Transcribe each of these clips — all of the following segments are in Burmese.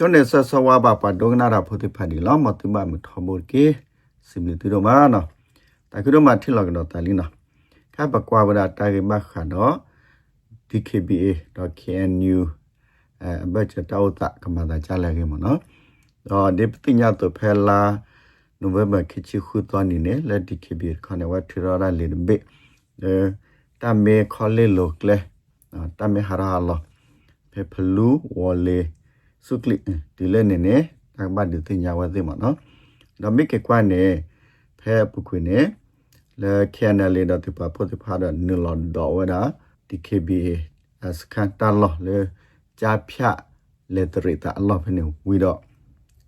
ကျောင်းနေဆဆဝါဘာပါဒုကနာရာဖို့တိဖာဒီလောမတုမမထမိုကေစိမလီတူတော့မနော်တကယ်တော့မထီလောက်တော့တလီနော်ခါပကွာဝဒတာဂေမခါတော့ dkba.knu အဲဘတ်ချတောတာကမတာချလာကေမနော်တော့ဒီပတိညာတော့ဖဲလာနိုဝင်ဘာခချီခုတော့နေနဲ့လက် dkb ခါနေဝထရရာလေဘေအဲတမေခေါ်လေလောကလေတမေဟာရာလောဖေဖလူဝလေ စုကလီဒီလဲနေနေတကဘာဒီတင်ညာဝသိမနော်တော့မိကေကွာနေဖဲပုခွေနေလေခဲနလေတော့တပဖို့တဖာတော့နလောတော့ဝဒါ DKBA စကန်တာလောလေဂျာဖြတ်လေတရတာအလောဖနေဝီတော့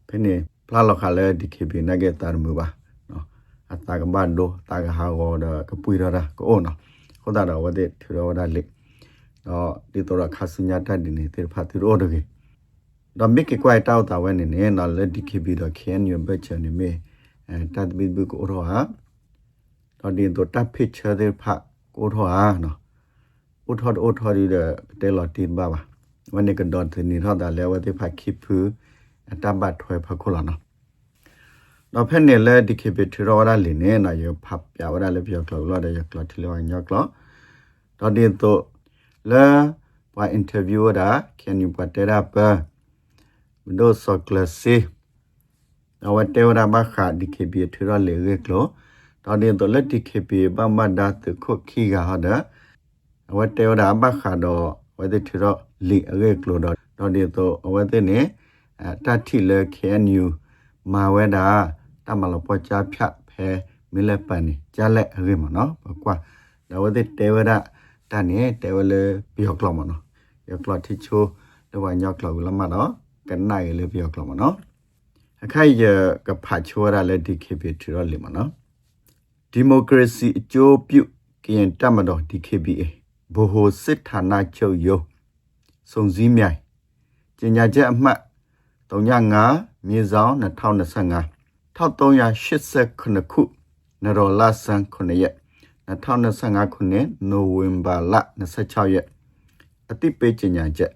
ဖနေပလာလောခါလေ DKB နဂေတာမူပါနော်အတာကဘတ်ဒိုတာကဟာဂောဒကပွေရတာကိုနော်ခေါ်တာတော့ဝတဲ့ထရောဒါလေတော့ဒီတော့ခါစညာတတ်ဒီနေတေဖတ်တီရောဒကေ တော့မိကေကွိုင်တောက်တာဝဲနေနေနော်လေ DKB တော့ can you bet ချနေမေအဲတတ်ဘီဘကိုရောဟာတော့ဒီတော့တပ်ဖိချတဲ့ဖတ်ကိုရောဟာနော်อุทอดอุทอดีเดเตลอตีนบ้าบะวันนี้ก็ดอนถึงนี่ทอดแต่แล้วว่าที่พักคิดพื้ตามบัดถอยพักคนละเนาะเราเพ่นเนี่ยเลยดิคิบิทรอได้หรือเนี่ยนะอยู่พับยาวได้เลยเพียงกลัวรอได้ยกลัวที่เรียกว่ายกลัวตอนนี้ตัวแล้วว่าอินเทอร์วิวได้ can you put it up วิดี โอสกลซีเอาไว้เทวดาบ้าขาดิคิบิทรอเลยเรียกลัวตอนนี้ตัวเล็กดิคิบิบ้ามาดาตึกคุกขี้กาฮะเด้อအဝတ်တေဝဒဘခါတော့ဝတ်တေထရလီအရေကလိုတော့တော့ဒီတော့အဝတ်တေနေတတိလေခဲနျူမာဝဲတာတမလပေါ်ချဖြတ်ဖဲမီလက်ပန်နေကြလက်အရေမနော်ဘကွာဒါဝတ်တေတေဝဒတန်နေတေဝလေပြောကလမနော်ယောကလတိချိုတော့ညောကလလမနော် ကန်နိုင်လေပြောကလမနော်အခိုင်ရကဖတ်ချိုရလေဒီခေပထရလေမနော်ဒီမိုကရေစီအကျိုးပြုကရင်တမတော် DKBA ဗဟိုစစ်ဌာနချုပ်ရုံးစုံစည်းမြိုင်ကျညာချက်အမှတ်35မြေဆောင်2025 1389ခုနရောလာဆန်9ရက်2025ခုနှစ်နိုဝင်ဘာလ26ရက်အတိပေးကျညာချက်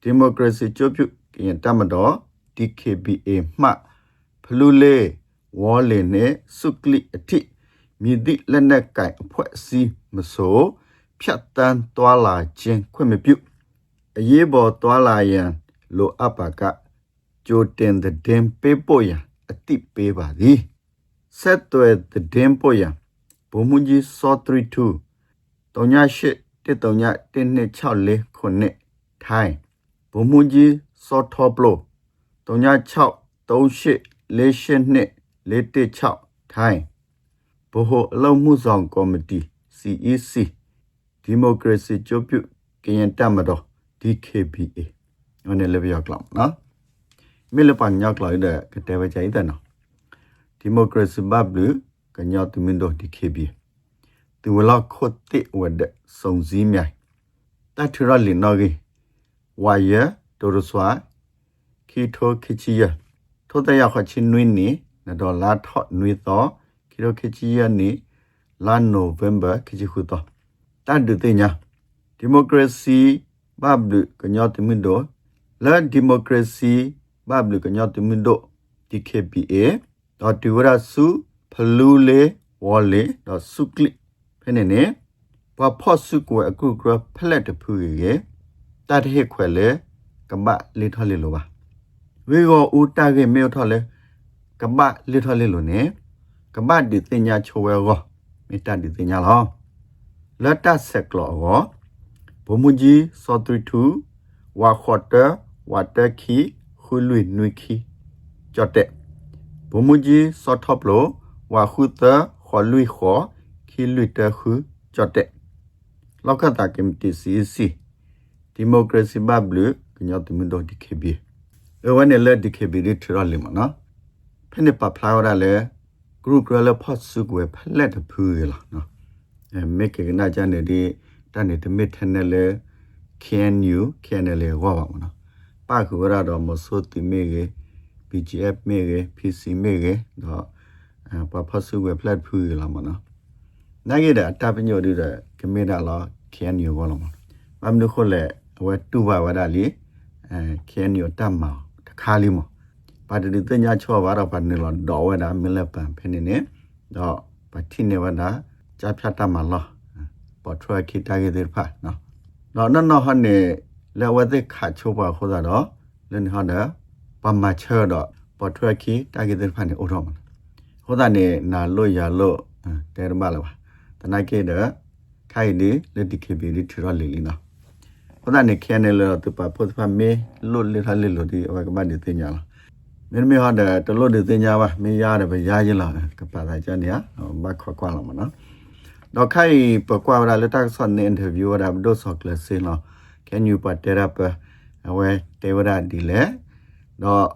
ဒီမိုကရေစီကျိုးပြု ကရင်တမတော် DKBA မှဖလူလေးဝေါ်လင်နဲ့စုကလိအထိမြည်သည့်လက်နက်ကင်အဖွဲ့အစည်းမဆိုးဖြတ်တန်းသွားလာခြင်းခွင့်မပြုအရေးပေါ်သွားလာရန်လိုအပ်ပါကကြိုတင်တဲ့ဒင်ပေးပို့ရန်အတိပေးပါသည်ဆက်သွယ်တဲ့ဒင်ပို့ရန်ဘုံမူကြီးစော32 38 139ခုနှစ်ထိုင်းဘုံမူကြီး စောထောပလို36 38 48 416ထိုင်းဘို့အလုံးမှုဆောင်ကော်မတီ CEC ဒီမိုကရေစီကျုပ်ပြုကရင်တမတော် DKBA ဟိုနေလေပြောက်လောက်နော်မြေလပန်ညောက်လောက်တဲ့ကတဲ့ဝချိုင်တဲ့နော်ဒီမိုကရေစီဘဘလူကညောက်တမင်တော် DKBA သူဝလောက်ခုတ်တိဝဒစုံစည်းမြိုင်တထရလီနော်ကြီးဝါယ တိုရဆွာခီထိုခချီယထိုတရခချင်းနွင်းနီနဒေါ်လာထော့နွေတော့ခီထိုခချီယနီလာနိုဗ ెంబర్ ခချီခုတော့တတ်တူသိညာဒီမိုကရေစီဘဘလူကညောတမင်တို့လာဒီမိုကရေစီဘဘလူကညောတမင်တို့ DKPA တော့ဒီဝရစုဖလူလေဝေါ်လေတော့စုကလစ်ဖနေနေဘာဖော့စုကိုအခုကဖလက်တဖူရေတတ်ဟဲ့ခွဲလေ ကမ္ဘာလေထော်လေလိုပါဝေကိုဦးတာကေမေထော်လေကမ္ဘာလေထော်လေလိုနေကမ္ဘာဒီတင်ညာချိုဝဲကိုမေတ္တာဒီတင်ညာလောလတ်တဆက်ကလောဘုံမကြီးစောတူတူဝါခေါ်တဝါတခီခူလွိနွိခီကြတဲ့ဘုံမကြီးစောထပ်လောဝါခုတခေါ်လွိခေါ်ခီလွိတခူကြတဲ့လောက်ကတာကင်တီစီစီဒီမိုကရေစီဘဘလူ ကညတ်မင်ဒိုဒီကေဘီအဝနဲ့လက်ဒီကေဘီရထရလီမနော်ဖနေပပလာရလေဂရုကရလဖတ်စုကွယ်ဖလက်တဖူးရလားနော်မေကေနာချန်နေဒီတန်နေတမစ်ထနေလေ can you can လေဝါပါမနော်ပါခုရတော့မဆိုတိမေကေ PGF မေကေ PC မေကေတော့ပပဆုဝဲ flat ဖူးလာမနော်နိုင်ရတဲ့တာပညိုဒီတဲ့ကမေဒါလာ can you ဝါလာမမမနခုလေဝဲတူပါဝဒါလီ အဲ can you တတ်မတခါလီမပါတီတင်ညာချောဘာတော့ပါနေလောတော့ဝဲတာမလဲပန်ဖနေနေတော့ပါတိနေဝဒါကြာဖြတ်တမလောပေါ်ထွားခိတာရဲ့တဲ့ဖာနော်တော့နော်နော်ဟနေလဲဝဲတဲ့ခါချိုးပါခေါ်တာတော့လင်းဟနာပမာချေတော့ပေါ်ထွားခိတာရဲ့တဲ့ဖာနေအိုတော့မဟိုတာနေနာလို့ရလို့တဲရမလာပါတနာကေတဲ့ခိုင်ဒီလက်ဒီကေဘီလီထရလီလီနော် ဟိုတာနေခဲနေလို့တပါဖို့ဖာမေလို့လေထားလေလို့ဒီအဝကမဒီတင်ညာလားမင်းမေဟတဲ့တလို့ဒီတင်ညာပါမင်းရတယ်ပဲရရင်လားကပါတာကြနေရမခွာခွာလာမနော်တော့ခိုင်ပကွာရလက်တက်ဆွန်နေအင်တာဗျူရဒိုဆော့ကလစင်လော can you put it up အဝဲတေဝရဒီလေတော့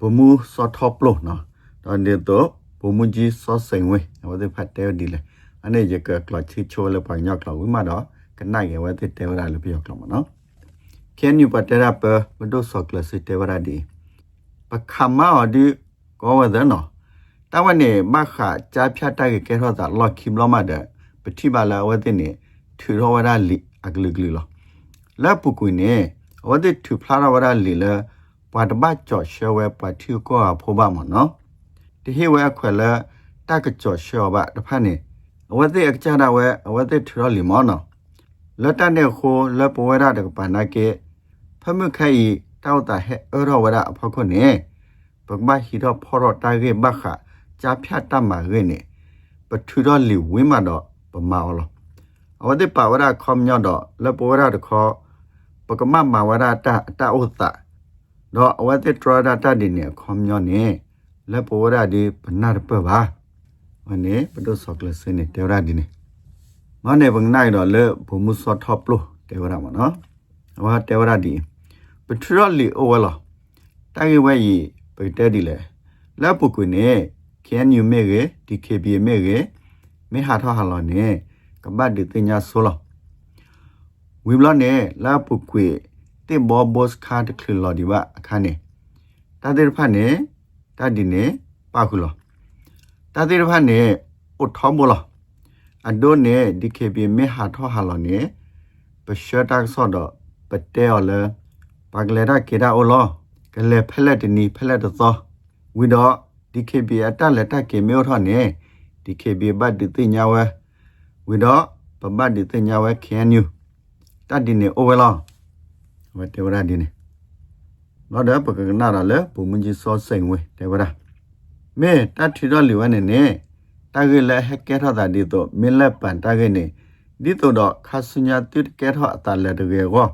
ဘမှုစောထောပလို့နော်တော့ဒီတော့ဘမှုကြီးစောစိန်ဝဲအဝဲဖတ်တဲဒီလေအနေရကကလချီချိုးလေပညောက်ကလဝိမတော့ ကနိုင်ရဲ့ဝဲတေဝရလို့ပြောကလမနော် can you put it up ဘဒိုဆော့ကလစတေဝရဒီပခမအဒီကောဝဒနော်တဝနေမခကြားဖြတ်တိုက်ကဲတော့တာလော့ခိမလောမတဲ့ပတိပါလာဝတဲ့နေထူရောဝရလီအကလကလီလောလက်ပုကွနေဝတဲ့ထူဖလာရဝရလီလပွာတပတ်ကြော့ရှဲဝဲပတ်ထူကောဖိုးပါမနော်ဒီဟေဝဲခွဲလတကကြော့ရှောပါတဖက်နေဝတဲ့အကြတာဝဲဝတဲ့ထူရောလီမောနော် လက်တနဲ့ခိုးလက်ပဝရတကပနာကေဖမခိုင်တောက်တာဟဲ့အော်ဝရအဖောက်ခွနေဘကမဟီတော့ဖော်တော့တာကေဘခကြာဖြတ်တတ်မှာရင်းနေပထူတော့လီဝင်းမတော့ပမာအော်လောအဝတိပါဝရခေါမညတော့လပဝရတခောပကမမဝရတာတာဥတတော့အဝတိထရဒတာဒီနေခေါမညနေလပဝရဒီပနာရပပါဝနေပဒဆောကလစနေတေရဒီနေ မနေဘငနိုင်တော့လေဘုံမှုစောထောပလို့တေရမနော်အဝတေရဒီပထရလီအိုဝလာတိုင်ဝဲရီပိတဲဒီလေလက်ပုကွနေ can you make it dkb make it မေဟာထဟာလောနေကပတ်ဒီတင်ညာဆိုလောဝီဘလနေလာပုကွေတင်ဘောဘော့စ်ခါတခလလောဒီဝအခါနေတာတဲ့ဖတ်နေတာဒီနေပါခုလောတာတဲ့ဖတ်နေအိုထောမလော အဒိုနေ dkb မေဟာထဟာလောနေပရှတာဆော့တော့ပတဲော်လေပါကလေရာကေရာအိုလောကလေဖလက်တနီဖလက်တော့ဝီတော့ DKB အတက်လက်တက်ကေမျိုးထောနေ DKB ဘတ်ဒီတင်ညာဝဲဝီတော့ပဘတ်ဒီတင်ညာဝဲ KNU တတ်ဒီနေအိုဝဲလောဝဲတေဝရဒီနေတော့တဲ့ပကကနာရလဲပုံမကြီးစောစိန်ဝဲတေဝရမဲတတ်ထီတော့လီဝဲနေနေ တာဂေလဲဟက်ကဲထောတာဒီတော့မင်းလက်ပန်တာဂေနေဒီတော့တော့ခါစညာတိကဲထောအတလဲတကယ်ကော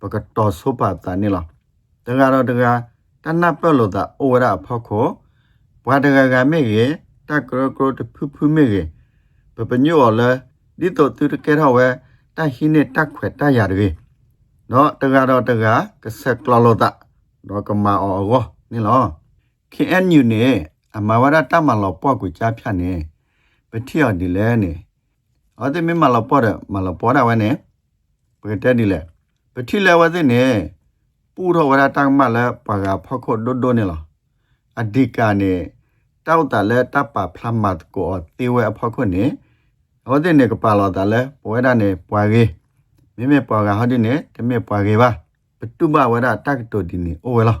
ပကတော်ဆိုပါတာနေလားတကတော့တကတနပ်ပလို့တာအိုဝရဖောက်ခေါ်ဘွာတကကမေကေတကရကရတဖူဖူမေကေပပညောလဲဒီတော့သူတကယ်တော့ဝဲတဟိနေတက်ခွဲတရရကေနော်တကတော့တကကဆက်ကလလောတာတော့ကမာအောအောနိလော KNU နေ အမဝရတမလောပေါ့ကိုကြားဖြတ်နေပတိယောဒီလဲနေအော်တဲ့မမလောပေါ့တယ်မလောပေါ့တာဝဲနေပကတဲ့ဒီလဲပတိလဲဝဲတဲ့နေပူတော့ဝရတမလဲပါကဖောက်ခုတ်ဒိုဒိုနေလောအဓိကနေတောက်တလည်းတပ်ပါဖလမတ်ကိုတေဝဲအဖောက်ခွနေဟောတဲ့နေကပါလာတလည်းပွဲရနေပွားကြီးမိမေပွားကဟောဒီနေတမေပွားကြီးပါပတုဘဝရတက်တိုဒီနေအိုဝဲလား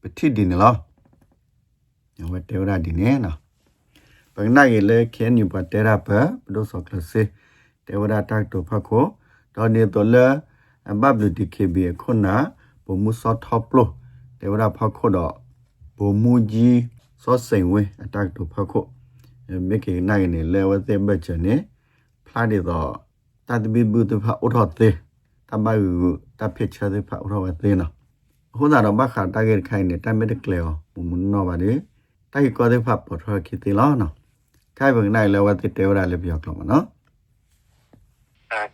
ပတိဒီနေလား ညဝတေဝရဒီနေနော်ပကနာရေလေခဲညပတေရာပဘဒိုဆောကလစေတေဝရတက်တိုဖခိုဒေါ်နေတော်လဘဘလူဒီကေဘီခုနာဘုံမူဆော့ထောပလိုတေဝရဖခိုတော့ဘုံမူကြီးစောစိန်ဝဲအတက်တူဖခုမေကေနိုင်နေလဲဝတဲ့ဘချနေဖလာဒီတော့တတ်ဘီဘူးတဖအထောတဲ့တမယူတဖိချတဲ့ဖအထောဝတဲ့နော်ခုနတော့ဘခါတကယ်ခိုင်နေတမတဲ့ကလေမမနော်ပါလေ တိုက်ကောတဲ့ဖပေါ်ထောခိတိလောနော်ခိုင်ဘငနိုင်လဲဝတဲ့တေဝရလည်းပြောကမနော်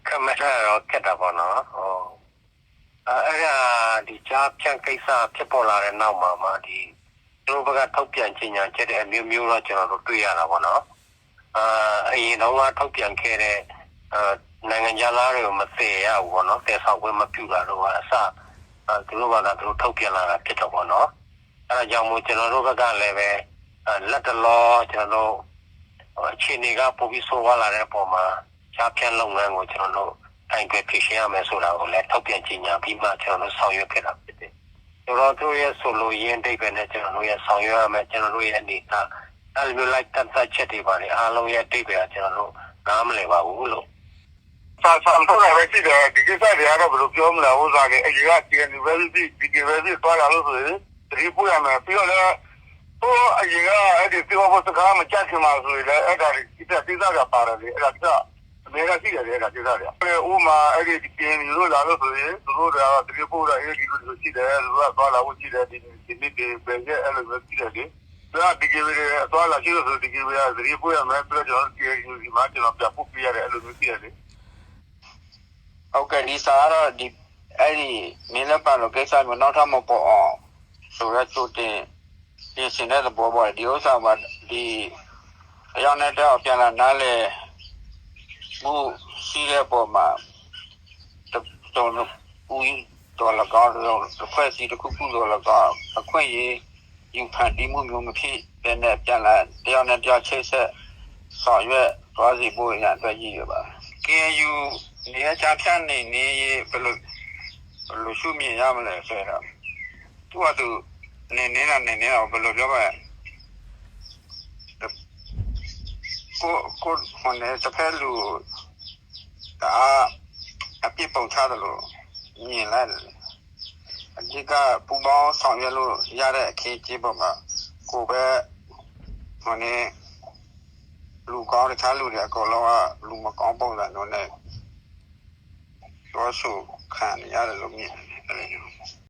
ကမထတော့ခက်တာပေါ့နော်ဟောအဲ့ဒါဒီကြားဖြန့်ကိစ္စဖြစ်ပေါ်လာတဲ့နောက်မှာမှဒီတို့ဘက်ကထုတ်ပြန်ချင်ညာချက်တဲ့အမျိုးမျိုးတော့ကျွန်တော်တို့တွေ့ရတာပေါ့နော်အာအရင်တော့ကထုတ်ပြန်ခဲ့တဲ့အာနိုင်ငံသားတွေကိုမသိရဘူးပေါ့နော်တည်ဆောက်ခွင့်မပြုတာတော့အစအဲသူတို့ကလည်းသူတို့ထုတ်ပြန်လာတာဖြစ်တော့ပေါ့နော် အဲဒါကြောင့်မို့ကျွန်တော်တို့ဘက်ကလည်းပဲလက်တလောကျွန်တော်တို့အခြေအနေကပိုပြီးဆိုးဝါးလာတဲ့အပေါ်မှာချားဖြန့်လုပ်ငန်းကိုကျွန်တော်တို့အိမ်ကဖြစ်ရှင်းရမယ်ဆိုတာကိုလည်းထုတ်ပြန်ကြေညာပြီးမှကျွန်တော်တို့ဆောင်ရွက်ခဲ့တာဖြစ်တယ်ကျွန်တော်တို့ရဲ့ဆိုလိုရင်းတိတ်ပဲနဲ့ကျွန်တော်တို့ရဲ့ဆောင်ရွက်ရမယ်ကျွန်တော်တို့ရဲ့အနေအထားအဲ့လိုလိုက်တတ်တတ်ချက်တွေပါလေအားလုံးရဲ့တိတ်ပဲကကျွန်တော်တို့နားမလည်ပါဘူးလို့စာစာတော့လည်းရှိတယ်ဒီကိစ္စတွေကတော့ဘယ်လိုပြောမလဲဥစားလေအကြီးက University ဒီ University သွားလာလို့ဆိုရင် တတိပို့ရမယ်ပြီးတော့လည်းဟိုအကြီးကအဲ့ဒီပြောဖို့စကားမကြက်ချင်ပါဆိုရင်လည်းအဲ့ဒါဒီကိစ္စကိစ္စကပါတယ်လေအဲ့ဒါကအမေကရှိတယ်လေအဲ့ဒါကိစ္စတွေအဲ့ဥမာအဲ့ဒီဒီပြင်လို့လာလို့ဆိုရင်သူတို့ကတတိပို့ရအဲ့ဒီလိုရှိတယ်သူကသွားလာဖို့ရှိတယ်ဒီဒီနေ့ဒီပဲရဲ့အဲ့လိုပဲရှိတယ်လေဒါဒီကိစ္စတွေသွားလာရှိလို့ဆိုဒီကိစ္စကတတိပို့ရမယ်ပြီးတော့ကျွန်တော်ဒီမှာကျွန်တော်ပြဖို့ပြရတယ်အဲ့လိုမျိုးရှိတယ်လေဟုတ်ကဲ့ဒီစာကတော့ဒီအဲ့ဒီမင်းလက်ပံလို့ကိစ္စမျိုးနောက်ထပ်မပေါ်အောင် ဆိုရချိုတင်ပြင်ဆင်တဲ့သဘောပေါ်တယ်ဒီဥစ္စာမှာဒီအရောက်နဲ့တော့ပြန်လာနားလေမှုရှိတဲ့ပုံမှာတော်တော်ဦးတော်လကောင်းတော့တစ်ခွက်စီတစ်ခုခုတော့လကောင်းအခွင့်ရေးယူဖန်တီးမှုမျိုးမဖြစ်တဲ့နဲ့ပြန်လာတယောက်နဲ့တယောက်ချိတ်ဆက်ဆောင်ရွက်သွားစီဖို့ရအတွက်ရည်ရပါ KNU နေရာချဖြန့်နေနေဘယ်လိုဘယ်လိုရှုမြင်ရမလဲဆိုတော့ သူကသူနေနေတာနေနေတာဘယ်လိုပြောမလဲကိုကိုဟိုနေတစ်ဖက်လူဒါအပြစ်ပုံချတယ်လို့မြင်လိုက်တယ်အကြီးကပူပေါင်းဆောင်ရွက်လို့ရတဲ့အခင်းကြီးပေါ်မှာကိုပဲဟိုနေလူကောင်းတခြားလူတွေအကုန်လုံးကလူမကောင်းပုံစံမျိုးနဲ့ပြောဆိုခံရတယ်လို့မြင်တယ်အဲ့လိုမျိုး